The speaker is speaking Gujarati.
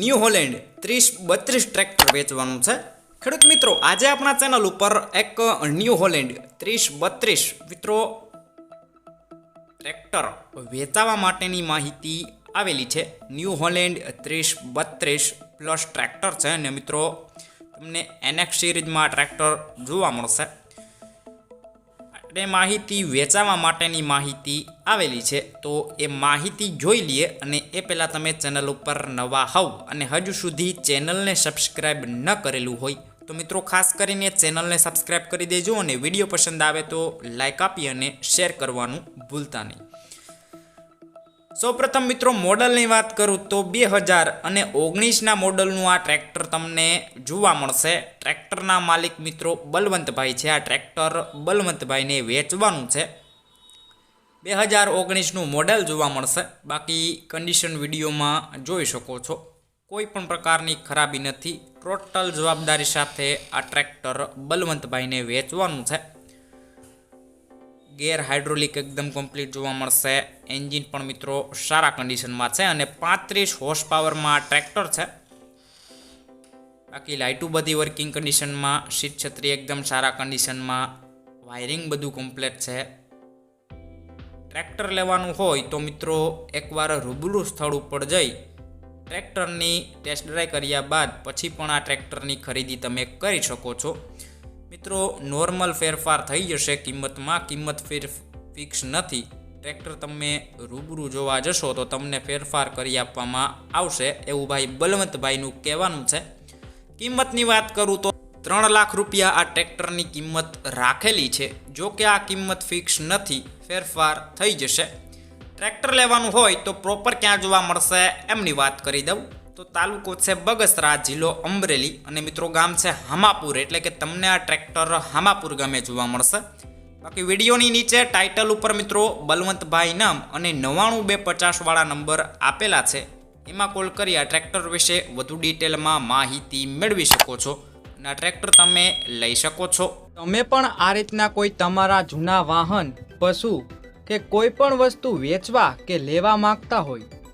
ન્યૂ હોલેન્ડ ત્રીસ બત્રીસ ટ્રેક્ટર વેચવાનું છે. ખેડૂત મિત્રો, આજે આપણા ચેનલ ઉપર એક ન્યૂ હોલેન્ડ ત્રીસ બત્રીસ મિત્રો ટ્રેક્ટર વેચાવા માટેની માહિતી આવેલી છે. ન્યૂ હોલેન્ડ ત્રીસ બત્રીસ પ્લસ ટ્રેક્ટર છે અને મિત્રો, તમને એનએક્સ સિરીઝમાં ટ્રેક્ટર જોવા મળશે. એ માહિતી વેચાવા માટેની માહિતી આવેલી છે, તો એ માહિતી જોઈ લઈએ અને એ પહેલાં તમે ચેનલ ઉપર નવા હોવ અને હજુ સુધી ચેનલને સબસ્ક્રાઈબ ન કરેલું હોય, તો મિત્રો ખાસ કરીને ચેનલને સબસ્ક્રાઈબ કરી દેજો અને વીડિયો પસંદ આવે તો લાઇક આપી અને શેર કરવાનું ભૂલતા નહીં. સૌપ્રથમ મિત્રો, મોડલની વાત કરું તો બે હજાર અને ઓગણીસના મોડલનું આ ટ્રેક્ટર તમને જોવા મળશે. ટ્રેક્ટરના માલિક મિત્રો બલવંતભાઈ છે. આ ટ્રેક્ટર બલવંતભાઈને વેચવાનું છે. બે હજાર ઓગણીસનું મોડેલ જોવા મળશે. બાકી કન્ડિશન વિડીયોમાં જોઈ શકો છો. કોઈ પણ પ્રકારની ખરાબી નથી. ટોટલ જવાબદારી સાથે આ ટ્રેક્ટર બલવંતભાઈને વેચવાનું છે. ગેર હાઇડ્રોલિક એકદમ કમ્પ્લીટ જોવા મળશે. એન્જિન પણ મિત્રો સારા કન્ડિશનમાં છે અને પાંત્રીસ હોર્સ પાવરમાં આ ટ્રેક્ટર છે. બાકી લાઇટું બધી વર્કિંગ કન્ડિશનમાં સીટ છત્રી એકદમ સારા કન્ડિશનમાં વાયરિંગ બધું કમ્પ્લીટ છે. ટ્રેક્ટર લેવાનું હોય તો મિત્રો એકવાર રૂબરૂ સ્થળ ઉપર જઈ ટ્રેક્ટરની ટેસ્ટ ડ્રાઈવ કર્યા બાદ પછી પણ આ ટ્રેક્ટરની ખરીદી તમે કરી શકો છો. મિત્રો નોર્મલ ફેરફાર થઈ જશે, કિંમતમાં કિંમત ફેર ફિક્સ નથી. ટ્રેક્ટર તમે રૂબરૂ જોવા જશો તો તમને ફેરફાર કરી આપવામાં આવશે, એવું ભાઈ બલવંતભાઈનું કહેવાનું છે. કિંમતની વાત કરું તો ત્રણ લાખ રૂપિયા આ ટ્રેક્ટરની કિંમત રાખેલી છે. જો કે આ કિંમત ફિક્સ નથી, ફેરફાર થઈ જશે. ટ્રેક્ટર લેવાનું હોય તો પ્રોપર ક્યાં જોવા મળશે, એમની વાત કરી દઉં. તો તાલુકો છે બગસરા, જિલ્લો અમરેલી અને મિત્રો ગામ છે હામાપુર. એટલે કે તમને આ ટ્રેક્ટર હામાપુર ગામે જોવા મળશે. બાકી વિડીયોની નીચે ટાઇટલ ઉપર મિત્રો બલવંતભાઈ નામ અને નવ્વાણું બે પચાસવાળા નંબર આપેલા છે. એમાં કોલ કરી આ ટ્રેક્ટર વિશે વધુ ડિટેલમાં માહિતી મેળવી શકો છો. અને આ ટ્રેક્ટર તમે લઈ શકો છો. તમે પણ આ રીતના કોઈ તમારા જૂના વાહન, પશુ કે કોઈ પણ વસ્તુ વેચવા કે લેવા માંગતા હોય